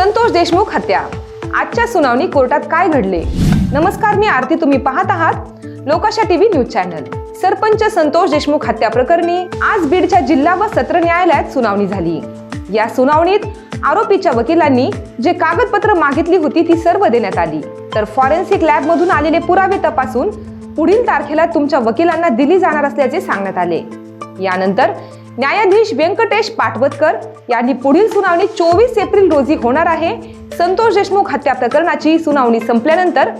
संतोष देशमुख हत्या. आजच्या सुनावणी कोर्टात काय घडले? नमस्कार मी आरती. तुम्ही पाहत आहात Lokasha TV news channel. Sarpanch Santosh Deshmukh हत्या प्रकरणी आज बीडच्या जिल्हा व सत्र न्यायालयात सुनावणी झाली. या सुनावणीत आरोपीच्या वकिलांनी जे कागदपत्र मागितली होती ती सर्व देण्यात आली. तर फॉरेन्सिक लॅब मधून आलेले पुरावे तपासून पुढील तारखेला तुमच्या वकिलांना दिली जाणार असल्याचे सांगण्यात आले. यानंतर न्यायाधीश व्यंकटेश पाटवतकर यांनी पुढील सुनावणी चोवीस एप्रिल रोजी होणार आहे. संतोष देशमुख हत्या प्रकरणाची सुनावणी संपल्यानंतर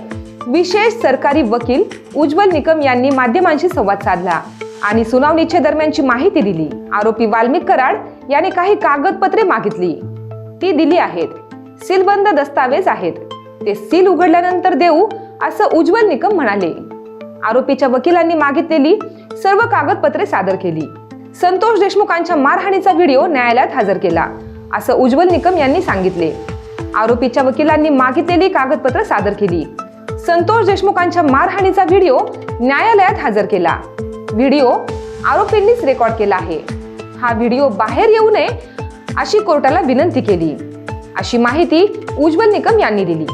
विशेष सरकारी वकील उज्ज्वल निकम यांनी माध्यमांशी संवाद साधला आणि सुनावणीच्या दरम्यानची माहिती दिली. आरोपी वाल्मिक कराड यांनी काही कागदपत्रे मागितली. ती दिली आहेत. सीलबंद दस्तावेज आहेत. ते सील उघडल्यानंतर देऊ असं उज्ज्वल निकम म्हणाले. आरोपीच्या वकिलांनी मागितलेली सर्व कागदपत्रे सादर केली. संतोष देशमुखांच्या मारहाणीचा व्हिडिओ न्यायालयात हजर केला. असं उज्ज्वल निकम यांनी सांगितले. आरोपीच्या वकिलांनी मागितलेली कागदपत्र सादर केली. संतोष देशमुखांच्या मारहाणीचा व्हिडिओ न्यायालयात हजर केला. व्हिडिओ आरोपींनीच रेकॉर्ड केला आहे. हा व्हिडिओ बाहेर येऊ नये अशी कोर्टाला विनंती केली. अशी माहिती उज्ज्वल निकम यांनी दिली.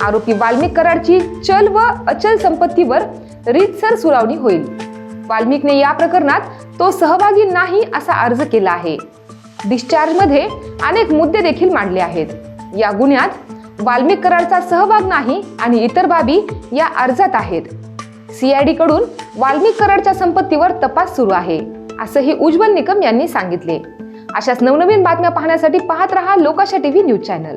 आरोपी वाल्मिक कराडची चल व अचल संपत्तीवर रीतसर सुनावणी होईल. वाल्मिकने या प्रकरणात तो सहभागी नाही असा अर्ज केला आहे. डिस्चार्जमध्ये अनेक मुद्दे देखील मांडले आहेत. या गुन्ह्यात वाल्मिक कराडचा सहभाग नाही आणि इतर बाबी या अर्जात आहेत. सीआयडी कडून वाल्मिक कराडच्या संपत्तीवर तपास सुरू आहे असंही उज्ज्वल निकम यांनी सांगितले. अशाच नवनवीन बातम्या पाहण्यासाठी पाहत रहा लोकाशा टीव्ही न्यूज चॅनल.